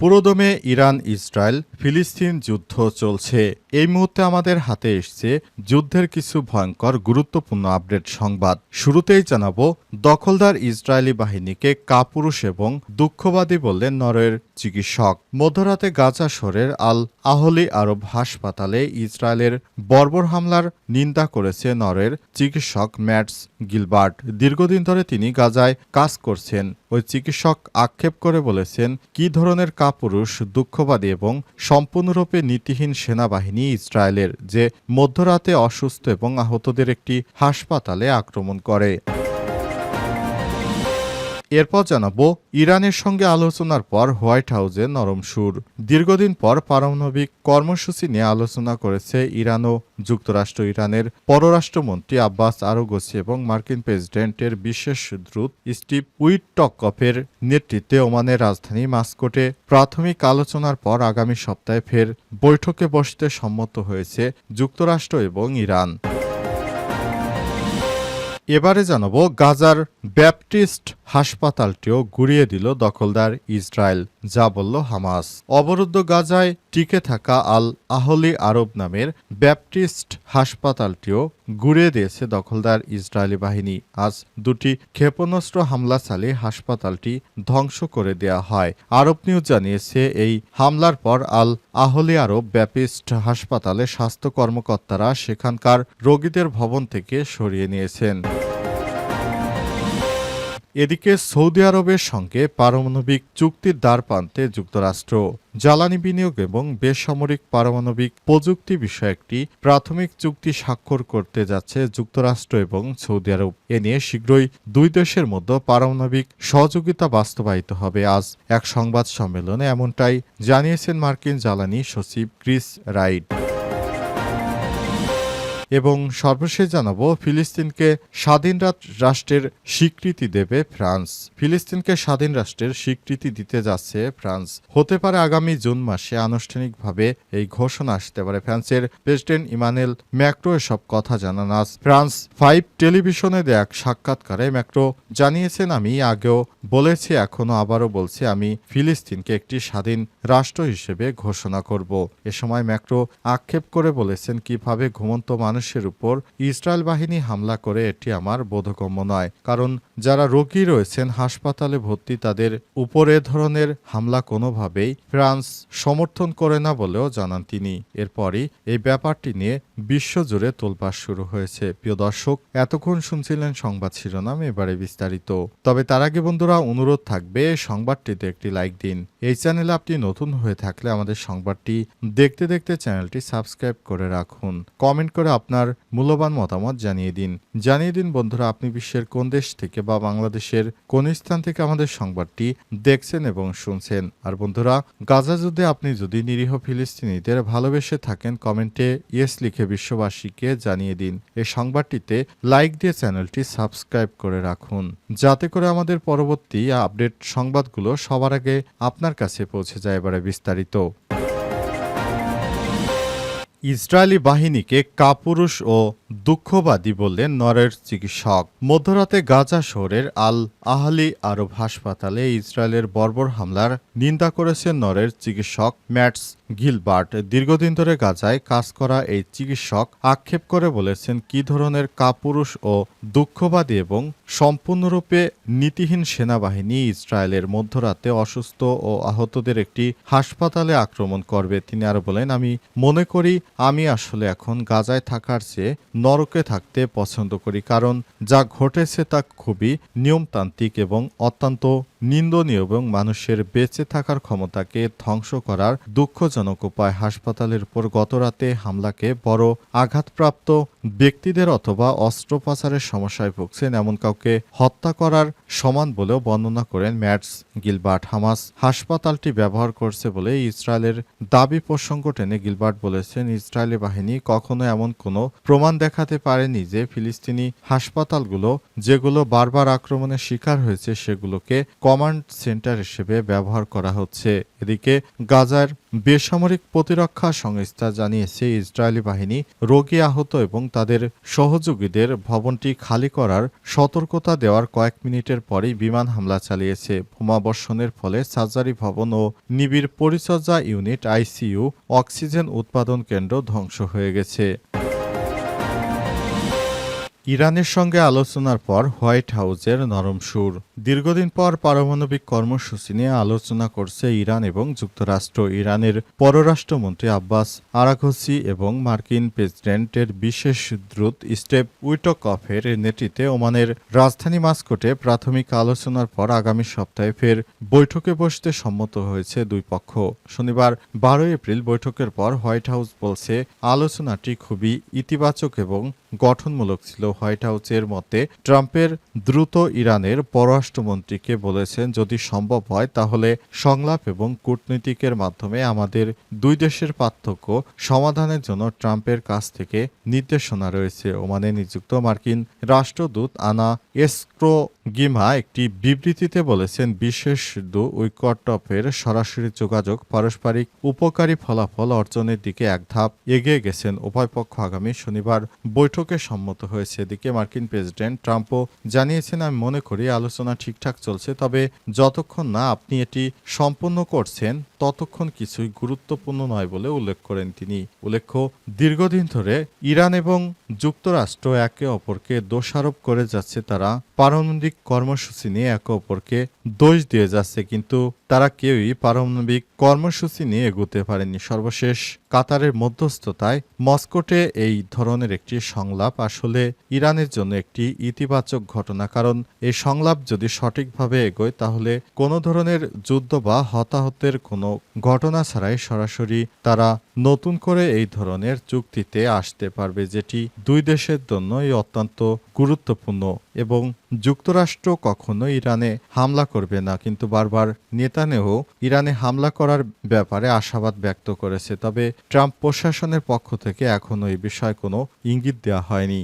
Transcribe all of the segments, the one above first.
পুরোদমে Iran, Israel, ফিলিস্তিন যুদ্ধ চলছে। এই মুহূর্তে আমাদের হাতে এসছে যুদ্ধের কিছু ভয়ঙ্কর, গুরুত্বপূর্ণ আপডেট সংবাদ। শুরুতেই জানাব, দখলদার ইসরায়েলি বাহিনীকে কাপুরুষ এবং দুঃখবাদী বললেন নরওয়ের চিকিৎসক। মধ্যরাতে গাজা শহরের আল আহলি আরব হাসপাতালে ইসরায়েলের বর্বর হামলার নিন্দা করেছে নরওয়ের চিকিৎসক ম্যাটস গিলবার্ট। দীর্ঘদিন ধরে তিনি গাজায় কাজ করছেন। ওই চিকিৎসক আক্ষেপ করে বলেছেন, কি ধরনের কাপুরুষ, দুঃখবাদী এবং সম্পূর্ণরূপে নীতিহীন সেনাবাহিনী ইসরায়েলের, যে মধ্যরাতে অসুস্থ এবং আহতদের একটি হাসপাতালে আক্রমণ করে। এরপর জানাব, ইরানের সঙ্গে আলোচনার পর হোয়াইট হাউসে নরম সুর। দীর্ঘদিন পর পারমাণবিক কর্মসূচি নিয়ে আলোচনা করেছে ইরান ও যুক্তরাষ্ট্র। ইরানের পররাষ্ট্রমন্ত্রী আব্বাস আরোগসি এবং মার্কিন প্রেসিডেন্টের বিশেষ দূত স্টিভ উইটটকফের নেতৃত্বে ওমানের রাজধানী মাস্কোটে প্রাথমিক আলোচনার পর আগামী সপ্তাহে ফের বৈঠকে বসতে সম্মত হয়েছে যুক্তরাষ্ট্র এবং ইরান। এবারে জানাব গাজার ব্যাপটিস্ট হাসপাতালটিও গুড়িয়ে দিল দখলদার ইসরায়েল। যা বলল হামাস। অবরুদ্ধ গাজায় টিকে থাকা আল আহলি আরব নামের ব্যাপটিস্ট হাসপাতালটিও ঘুরে দিয়েছে দখলদার ইসরায়েলি বাহিনী। আজ দুটি ক্ষেপণাস্ত্র হামলা চালিয়ে হাসপাতালটি ধ্বংস করে দেয়া হয়। আরব নিউজ জানিয়েছে, এই হামলার পর আল আহলি আরব ব্যাপিস্ট হাসপাতালে স্বাস্থ্য কর্মকর্তারা সেখানকার রোগীদের ভবন থেকে সরিয়ে নিয়েছেন। এদিকে সৌদি আরবের সঙ্গে পারমাণবিক চুক্তির দ্বার প্রান্তে যুক্তরাষ্ট্র। জ্বালানি বিনিয়োগ এবং বেসামরিক পারমাণবিক প্রযুক্তি বিষয়ে একটি প্রাথমিক চুক্তি স্বাক্ষর করতে যাচ্ছে যুক্তরাষ্ট্র এবং সৌদি আরব। এ নিয়ে শীঘ্রই দুই দেশের মধ্যে পারমাণবিক সহযোগিতা বাস্তবায়িত হবে। আজ এক সংবাদ সম্মেলনে এমনটাই জানিয়েছেন মার্কিন জ্বালানি সচিব ক্রিস রাইট এবং সর্বশেষ জানাব, ফিলিস্তিনকে স্বাধীন রাষ্ট্রের স্বীকৃতি দেবে ফ্রান্স। ফিলিস্তিনকে স্বাধীন রাষ্ট্রের স্বীকৃতি দিতে যাচ্ছে ফ্রান্স। হতে পারে আগামী জুন মাসে আনুষ্ঠানিকভাবে এই ঘোষণা আসতে পারে ফ্রান্সের প্রেসিডেন্ট ইমানুয়েল ম্যাক্রো এসব কথা জানান আজ। ফ্রান্স ফাইভ টেলিভিশনে দেয়া এক সাক্ষাৎকারে ম্যাক্রো জানিয়েছেন, আমি আগেও বলেছি, এখনও আবারও বলছি, আমি ফিলিস্তিনকে একটি স্বাধীন রাষ্ট্র হিসেবে ঘোষণা করব। এ সময় ম্যাক্রো আক্ষেপ করে বলেছেন, কীভাবে ঘুমন্ত মানুষের উপর ইসরায়েল বাহিনী হামলা করে এটি আমার বোধগম্য নয়। কারণ যারা রোগী রয়েছেন, হাসপাতালে ভর্তি, তাদের উপর এ ধরনের হামলা কোনোভাবেই ফ্রান্স সমর্থন করে না বলেও জানান তিনি। এরপরই এই ব্যাপারটি নিয়ে বিশ্বজুড়ে তোলপাড় শুরু হয়েছে। প্রিয় দর্শক, এতক্ষণ শুনছিলেন সংবাদ শিরোনাম, এবারে বিস্তারিত। তবে তার আগে বন্ধুরা, অনুরোধ থাকবে, সংবাদটিতে একটি লাইক দিন। এই চ্যানেলে আপনি নতুন হয়ে থাকলে আমাদের সংবাদটি দেখতে দেখতে চ্যানেলটি সাবস্ক্রাইব করে রাখুন। কমেন্ট করে আপনার মূল্যবান মতামত জানিয়ে দিন। জানিয়ে দিন, বন্ধুরা, আপনি বিশ্বের কোন দেশ থেকে বা বাংলাদেশের কোন স্থান থেকে আমাদের সংবাদটি দেখছেন এবং শুনছেন। আর বন্ধুরা, গাজা যুদ্ধে আপনি যদি নিরীহ ফিলিস্তিনিদের ভালোবেসে থাকেন, কমেন্টে ইয়েস লিখে বিশ্ববাসীকে জানিয়ে দিন। এই সংবাদটিতে লাইক দিয়ে চ্যানেলটি সাবস্ক্রাইব করে রাখুন। যাতে করে আমাদের পরবর্তী আপডেট সংবাদগুলো সবার আগে আপনার কাছে পৌঁছে যায় এবারে বিস্তারিত। ইসরায়েলি বাহিনীকে কাপুরুষ ও দুঃখবাদী বললেন নরের চিকিৎসক। মধ্যরাতে গাজা শহরের আল আহলি আরব হাসপাতালে ইসরায়েলের বর্বর হামলার নিন্দা করেছেন নরের চিকিৎসক ম্যাটস গিলবার্ট দীর্ঘদিন ধরে গাজায় কাজ করা এই চিকিৎসক আক্ষেপ করে বলেছেন কি ধরনের কাপুরুষ ও দুঃখবাদী এবং সম্পূর্ণরূপে নীতিহীন সেনাবাহিনী ইসরায়েলের মধ্যরাতে অসুস্থ ও আহতদের একটি হাসপাতালে আক্রমণ করবে। তিনি আরও বলেন, আমি মনে করি আমি আসলে এখন গাজায় থাকার চেয়ে নরকে থাকতে পছন্দ করি, কারণ যা ঘটেছে তা খুবই নিয়মতান্ত্রিক এবং অত্যন্ত নিন্দনীয় এবং মানুষের বেঁচে থাকার ক্ষমতাকে ধ্বংস করার দুঃখজনক উপায়, হাসপাতালের উপর গতরাতে হামলাকে বড় আঘাতপ্রাপ্ত ব্যক্তিদের অথবা অস্ত্র পাচারের সমস্যায় ভুগছেন এমন কাউকে হত্যা করার সমান বলেও বর্ণনা করেন ম্যাটস গিলবার্ট। হামাস হাসপাতালটি ব্যবহার করছে বলে ইসরায়েলের দাবি প্রসঙ্গ টেনে গিলবার্ট বলেছেন, ইসরায়েলি বাহিনী কখনো এমন কোনো প্রমাণ দেখাতে পারেনি যে ফিলিস্তিনি হাসপাতালগুলো যেগুলো বারবার আক্রমণের শিকার হয়েছে সেগুলোকে কমান্ড সেন্টার হিসেবে ব্যবহার করা হচ্ছে। এদিকে গাজার বেসামরিক প্রতিরক্ষা সংস্থা জানিয়েছে, ইসরায়েলি বাহিনী রোগী আহত এবং তাদের সহযোগীদের ভবনটি খালি করার সতর্কতা দেওয়ার কয়েক মিনিটের পরেই বিমান হামলা চালিয়েছে। বোমাবর্ষণের ফলে সার্জারি ভবন ও নিবিড় পরিচর্যা ইউনিট আইসিইউ অক্সিজেন উৎপাদন কেন্দ্র ধ্বংস হয়ে গেছে। ইরানের সঙ্গে আলোচনার পর হোয়াইট হাউজের নরম সুর। দীর্ঘদিন পর পারমাণবিক কর্মসূচি নিয়ে আলোচনা করছে ইরান এবং যুক্তরাষ্ট্র। ইরানের পররাষ্ট্রমন্ত্রী আব্বাস আরাঘসি এবং মার্কিন প্রেসিডেন্টের বিশেষ দ্রুত স্টেপ উইটকফের নেতৃত্বে ওমানের রাজধানী মাস্কোটে প্রাথমিক আলোচনার পর আগামী সপ্তাহে ফের বৈঠকে বসতে সম্মত হয়েছে দুই পক্ষ। শনিবার বারোই এপ্রিল বৈঠকের পর হোয়াইট হাউস বলছে, আলোচনাটি খুবই ইতিবাচক এবং গঠনমূলক ছিল। হোয়াইট হাউসের মতে, ট্রাম্পের দ্রুত ইরানের পররাষ্ট্রমন্ত্রীকে বলেছেন, যদি সম্ভব হয়, তাহলে সংলাপ এবং কূটনীতিকের মাধ্যমে আমাদের দুই দেশের পার্থক্য সমাধানের জন্য ট্রাম্পের কাছ থেকে নির্দেশনা রয়েছে। ওমানে নিযুক্ত মার্কিন রাষ্ট্রদূত আনা এসক্রো গিমা একটি বিবৃতিতে বলেছেন, বিশেষ দু উইকটপের সরাসরি যোগাযোগ পারস্পরিক উপকারী ফলাফল অর্জনের দিকে এক ধাপ এগিয়ে গেছেন। উভয় পক্ষ আগামী শনিবার বৈঠকে সম্মত হয়েছে। এদিকে মার্কিন প্রেসিডেন্ট ট্রাম্পও জানিয়েছেন, আমি মনে করি আলোচনা ঠিকঠাক চলছে তবে যতক্ষণ না আপনি এটি সম্পূর্ণ করছেন ততক্ষণ কিছুই গুরুত্বপূর্ণ নয় বলে উল্লেখ করেন তিনি। উল্লেখ্য, দীর্ঘদিন ধরে ইরান এবং যুক্তরাষ্ট্র একে অপরকে দোষারোপ করে যাচ্ছে তারা। পারমাণবিক কর্মসূচি নিয়ে একে অপরকে দোষ দিয়ে যাচ্ছে, কিন্তু তারা কেউই পারমাণবিক কর্মসূচি নিয়ে এগোতে পারেনি সর্বশেষ কাতারের মধ্যস্থতায় মস্কোটে এই ধরনের একটি সংলাপ আসলে ইরানের জন্য একটি ইতিবাচক ঘটনা, কারণ এই সংলাপ যদি সঠিকভাবে এগোয়, তাহলে কোনো ধরনের যুদ্ধ বা হতাহতের কোনো ঘটনা ছাড়াই সরাসরি তারা নতুন করে এই ধরনের চুক্তিতে আসতে পারবে, যেটি দুই দেশের জন্যই অত্যন্ত গুরুত্বপূর্ণ এবং যুক্তরাষ্ট্র কখনো ইরানে হামলা করবে না। কিন্তু বারবার নেতানেও ইরানে হামলা করার ব্যাপারে আশাবাদ ব্যক্ত করেছে। তবে ট্রাম্প প্রশাসনের পক্ষ থেকে এখনও এই বিষয়ে কোনো ইঙ্গিত দেওয়া হয়নি।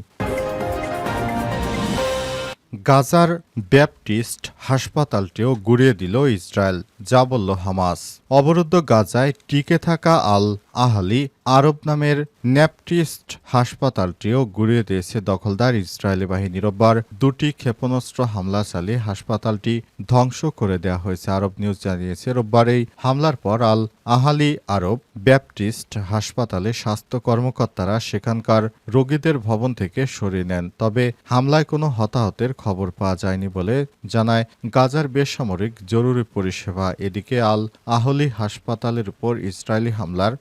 গাজার ব্যাপটিস্ট হাসপাতালটিও গুড়িয়ে দিল ইসরায়েল। যা বলল হামাস। অবরুদ্ধ গাজায় টিকে থাকা আল আহালি আরব নামের ন্যাপটিস্ট হাসপাতালটিও গুড়িয়ে দিয়েছে দখলদার ইসরায়েলি বাহিনী। রোববার দুটি ক্ষেপণাস্ত্র হামলা চালিয়ে হাসপাতালটি ধ্বংস করে দেওয়া হয়েছে, আরব নিউজ জানিয়েছে। রোববার এই হামলার পর আল আহালি আরব ব্যাপটিস্ট হাসপাতালে স্বাস্থ্য কর্মকর্তারা সেখানকার রোগীদের ভবন থেকে সরিয়ে নেন, তবে হামলায় কোনো হতাহতের খবর পাওয়া যায়নি বলে জানায় গাজার বেসামরিক জরুরি পরিষেবা এদিকে আল আহলি হাসপাতালের উপর ইসরায়েলি হামলার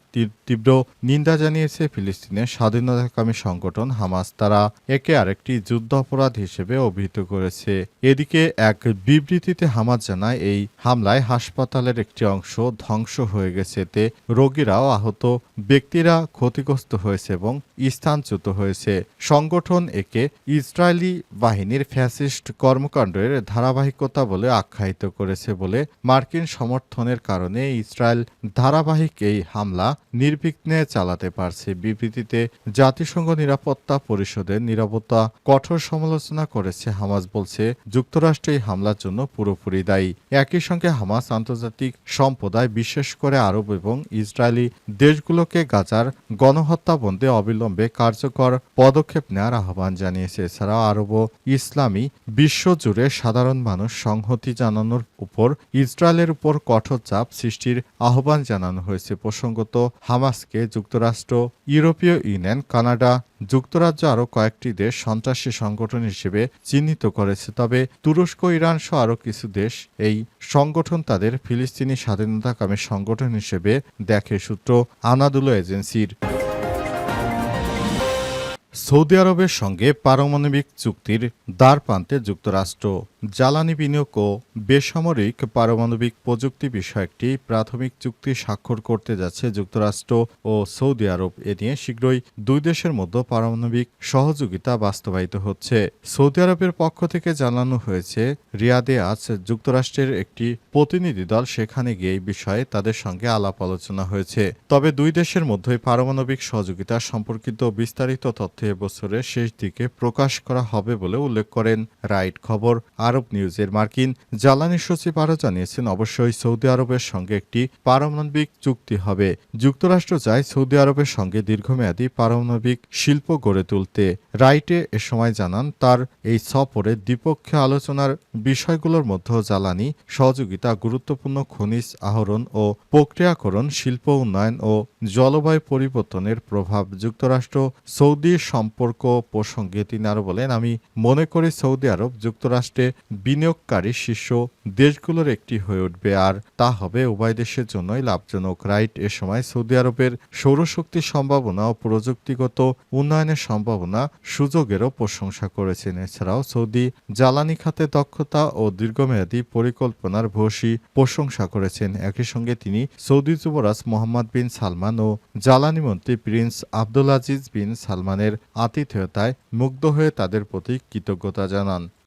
তীব্র নিন্দা জানিয়েছে ফিলিস্তিনের স্বাধীনতাকামী সংগঠন হামাস। তারা একে আরেকটি যুদ্ধ অপরাধ হিসেবে অভিহিত করেছে। এদিকে এক বিবৃতিতে হামাস জানায়, এই হামলায় হাসপাতালের একটি অংশ ধ্বংস হয়ে গেছে। এতে রোগীরাও আহত, ব্যক্তিরা ক্ষতিগ্রস্ত হয়েছে এবং স্থানচ্যুত হয়েছে। সংগঠন একে ইসরায়েলি বাহিনীর ফ্যাসিস্ট কর্মকাণ্ডের ধারাবাহিকতা বলে আখ্যায়িত করেছে বলে মার্কিন সমর্থনের কারণে ইসরায়েল ধারাবাহিক এই হামলা নির্বিঘ্নে চালাতে পারছে। বিবৃতিতে জাতিসংঘ নিরাপত্তা পরিষদের নিরাপত্তা কঠোর সমালোচনা করেছে। হামাস বলছে, যুক্তরাষ্ট্র এই হামলার জন্য পুরোপুরি দায়ী। একই সঙ্গে হামাস আন্তর্জাতিক সম্প্রদায়, বিশেষ করে আরব এবং ইসরায়েলি দেশগুলোকে গাজার গণহত্যা বন্ধে অবিলম্বে কার্যকর পদক্ষেপ নেওয়ার আহ্বান জানিয়েছে। এছাড়াও আরব ইসলামী বিশ্বজুড়ে সাধারণ মানুষ সংহতি জানানোর উপর ইসরায়েলের উপর কঠোর চাপ সৃষ্টির আহ্বান জানানো হয়েছে। প্রসঙ্গত, হামাসকে যুক্তরাষ্ট্র, ইউরোপীয় ইউনিয়ন, কানাডা যুক্তরাজ্য আরও কয়েকটি দেশ সন্ত্রাসী সংগঠন হিসেবে চিহ্নিত করেছে। তবে তুরস্ক, ইরান সহ আরও কিছু দেশ এই সংগঠন তাদের ফিলিস্তিনি স্বাধীনতাকামী সংগঠন হিসেবে দেখে, সূত্র আনাদুলো এজেন্সির। সৌদি আরবের সঙ্গে পারমাণবিক চুক্তির দ্বার প্রান্তে যুক্তরাষ্ট্র। জ্বালানি বিনিয়োগ ও বেসামরিক পারমাণবিক প্রযুক্তি বিষয়ে একটি প্রাথমিক চুক্তি স্বাক্ষর করতে যাচ্ছে যুক্তরাষ্ট্র ও সৌদি আরব। এ নিয়ে শীঘ্রই দুই দেশের মধ্যে পারমাণবিক সহযোগিতা বাস্তবায়িত হচ্ছে। সৌদি আরবের পক্ষ থেকে জানানো হয়েছে, রিয়াদে আজ যুক্তরাষ্ট্রের একটি প্রতিনিধি দল সেখানে গিয়ে এই বিষয়ে তাদের সঙ্গে আলাপ আলোচনা হয়েছে। তবে দুই দেশের মধ্যে পারমাণবিক সহযোগিতা সম্পর্কিত বিস্তারিত তথ্য এবছরের শেষ দিকে প্রকাশ করা হবে বলে উল্লেখ করেন রাইট খবর আরব নিউজের মার্কিন জ্বালানি সচিব আরও জানিয়েছেন, অবশ্যই সৌদি আরবের সঙ্গে একটি পারমাণবিক চুক্তি হবে। যুক্তরাষ্ট্র চায় সৌদি আরবের সঙ্গে দীর্ঘমেয়াদী পারমাণবিক শিল্প গড়ে তুলতে। রাইটে এ সময় জানান, তার এই সফরে দ্বিপক্ষীয় আলোচনার বিষয়গুলোর মধ্যে জ্বালানি সহযোগিতা, গুরুত্বপূর্ণ খনিজ আহরণ ও প্রক্রিয়াকরণ, শিল্প উন্নয়ন ও জলবায়ু পরিবর্তনের প্রভাব। যুক্তরাষ্ট্র সৌদি সম্পর্ক প্রসঙ্গে তিনি আরও বলেন, আমি মনে করি সৌদি আরব যুক্তরাষ্ট্রে বিনিয়োগকারী শীর্ষ দেশগুলোর একটি হয়ে উঠবে, আর তা হবে উভয় দেশের জন্যই লাভজনক। রাইট, এ সময় সৌদি আরবের সৌরশক্তির সম্ভাবনা ও প্রযুক্তিগত উন্নয়নের সম্ভাবনা সুযোগেরও প্রশংসা করেছেন। এছাড়াও সৌদি জ্বালানি খাতে দক্ষতা ও দীর্ঘমেয়াদী পরিকল্পনার ভূয়সী প্রশংসা করেছেন। একই সঙ্গে তিনি সৌদি যুবরাজ মোহাম্মদ বিন সালমান ও জ্বালানি মন্ত্রী প্রিন্স আব্দুল আজিজ বিন সালমানের আতিথেয়তায় মুগ্ধ হয়ে তাদের প্রতি কৃতজ্ঞতা জানান।